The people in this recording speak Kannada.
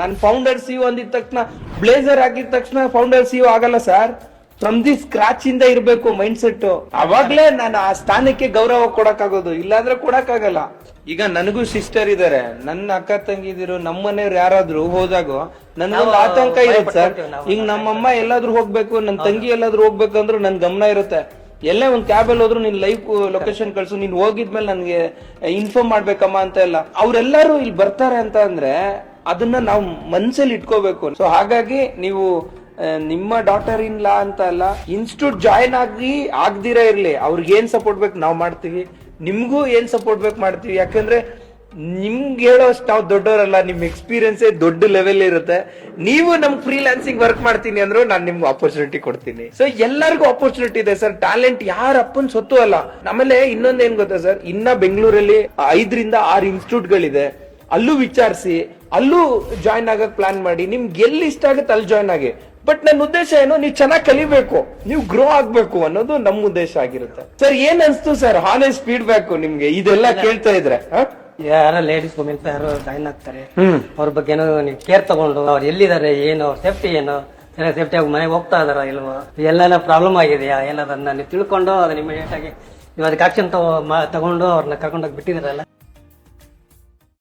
ನಾನು ಫೌಂಡರ್ ಸಿ ಅಂದಿದ ತಕ್ಷಣ ಬ್ಲೇಸರ್ ಹಾಕಿದ ತಕ್ಷಣ ಫೌಂಡರ್ ಸಿ ಆಗಲ್ಲ ಸರ್ ಫ್ರಮ್ ದಿ ಸ್ಕ್ರಾಚ್ ಇಂದ ಇರ್ಬೇಕು ಮೈಂಡ್ ಸೆಟ್ ಅವಾಗ್ಲೇ ನಾನು ಆ ಸ್ಥಾನಕ್ಕೆ ಗೌರವ ಕೊಡಕ್ಕಾಗೋದು ಇಲ್ಲಾಂದ್ರೆ ಕೊಡಕ್ಕಾಗಲ್ಲ. ಈಗ ನನಗೂ ಸಿಸ್ಟರ್ ಇದಾರೆ. ನನ್ನ ಅಕ್ಕ ತಂಗಿದಿರು ನಮ್ಮ ಮನೆಯವ್ರು ಯಾರಾದ್ರೂ ಹೋದಾಗ ನನಗೊಂದು ಆತಂಕ ಇರುತ್ತೆ ಸರ್ ಈಗ ನಮ್ಮಮ್ಮ ಎಲ್ಲಾದ್ರೂ ಹೋಗ್ಬೇಕು ನನ್ನ ತಂಗಿ ಎಲ್ಲಾದ್ರೂ ಹೋಗ್ಬೇಕು ಅಂದ್ರೆ ನನ್ ಗಮನ ಇರುತ್ತೆ. ಎಲ್ಲೇ ಒಂದ್ ಕ್ಯಾಬ್ ಅಲ್ಲಿ ಹೋದ್ರು ನೀನ್ ಲೈವ್ ಲೊಕೇಶನ್ ಕಳ್ಸು. ನೀನ್ ಹೋಗಿದ್ಮೇಲೆ ನನ್ಗೆ ಇನ್ಫಾರ್ಮ್ ಮಾಡ್ಬೇಕಮ್ಮ ಅಂತ ಎಲ್ಲ. ಅವ್ರೆಲ್ಲಾರು ಇಲ್ಲಿ ಬರ್ತಾರೆ ಅಂತ ಅಂದ್ರೆ ಅದನ್ನ ನಾವು ಮನ್ಸಲ್ಲಿ ಇಟ್ಕೋಬೇಕು. ಸೊ ಹಾಗಾಗಿ ನೀವು ನಿಮ್ಮ ಡಾಟರ್ ಇನ್ ಲಾ ಅಂತ ಅಲ್ಲ, ಇನ್ಸ್ಟಿಟ್ಯೂಟ್ ಜಾಯಿನ್ ಆಗಿ ಆಗ್ದಿರೇ ಇರ್ಲಿ. ಅವ್ರಿಗೆ ಏನ್ ಸಪೋರ್ಟ್ ಬೇಕು ನಾವು ಮಾಡ್ತೀವಿ. ನಿಮ್ಗೂ ಏನ್ ಸಪೋರ್ಟ್ ಬೇಕು ಮಾಡ್ತೀವಿ. ಯಾಕಂದ್ರೆ ನಿಮ್ಗೆ ಹೇಳೋಷ್ಟು ನಾವು ದೊಡ್ಡವರಲ್ಲ, ನಿಮ್ ಎಕ್ಸ್ಪೀರಿಯನ್ಸೇ ದೊಡ್ಡ ಲೆವೆಲ್ ಇರುತ್ತೆ. ನೀವು ನಮ್ ಫ್ರೀಲ್ಯಾನ್ಸಿಂಗ್ ವರ್ಕ್ ಮಾಡ್ತೀನಿ ಅಂದ್ರೆ ನಾನು ನಿಮ್ಗೆ ಆಪರ್ಚುನಿಟಿ ಕೊಡ್ತೀನಿ. ಸೊ ಎಲ್ಲರಿಗೂ ಆಪರ್ಚುನಿಟಿ ಇದೆ ಸರ್. ಟ್ಯಾಲೆಂಟ್ ಯಾರ ಅಪ್ಪನ್ ಸೊತ್ತು ಅಲ್ಲ. ಆಮೇಲೆ ಇನ್ನೊಂದ್ ಏನ್ ಗೊತ್ತಾ ಸರ್? ಇನ್ನ ಬೆಂಗಳೂರಲ್ಲಿ ಐದರಿಂದ ಆರು ಇನ್ಸ್ಟಿಟ್ಯೂಟ್ ಗಳಿದೆ ಅಲ್ಲೂ ವಿಚಾರಿಸಿ ಅಲ್ಲೂ ಜಾಯ್ನ್ ಆಗಕ್ ಪ್ಲಾನ್ ಮಾಡಿ ನಿಮ್ಗೆ ಎಲ್ಲಿ ಇಷ್ಟ ಆಗುತ್ತೆ ಅಲ್ಲಿ ಜಾಯ್ನ್ ಆಗಿ. ಬಟ್ ನನ್ನ ಉದ್ದೇಶ ಏನು ನೀವು ಚೆನ್ನಾಗಿ ಕಲಿಬೇಕು ನೀವು ಗ್ರೋ ಆಗ್ಬೇಕು ಅನ್ನೋದು ನಮ್ಮ ಉದ್ದೇಶ ಆಗಿರುತ್ತೆ. ಸರ್ ಏನ್ ಅನ್ಸ್ತು ಸರ್ ಹಾನೆಸ್ಟ್ ಫೀಡ್ಬ್ಯಾಕ್ ನಿಮ್ಗೆ ಇದೆಲ್ಲ ಕೇಳ್ತಾ ಇದ್ರೆ? ಯಾರ ಲೇಡೀಸ್ ವುಮೆನ್ಸ್ ಯಾರು ಜಾಯ್ನ್ ಆಗ್ತಾರೆ. ಅವ್ರ ಬಗ್ಗೆ ಏನೋ ನೀವು ಕೇರ್ ತಗೊಂಡು ಅವ್ರು ಎಲ್ಲಿದ್ದಾರೆ ಏನು ಅವ್ರ ಸೇಫ್ಟಿ ಏನು ಸೇಫ್ಟಿ ಆಗಿ ಮನೆಗೆ ಹೋಗ್ತಾ ಇದಾರ ಇಲ್ವೋ? ಎಲ್ಲಾನ ಪ್ರಾಬ್ಲಮ್ ಆಗಿದೆಯಾ? ಏನದನ್ನ ನೀವು ತಿಳ್ಕೊಂಡು ಅದನ್ನ ಇಮಿಡಿಯೇಟ್ ಆಗಿ ನೀವು ಅದಕ್ಕೆ ಆಕ್ಷನ್ ತಗೊಂಡು ಅವ್ರನ್ನ ಕರ್ಕೊಂಡೋಗಿ ಬಿಟ್ಟಿದ್ದೀರಲ್ಲ?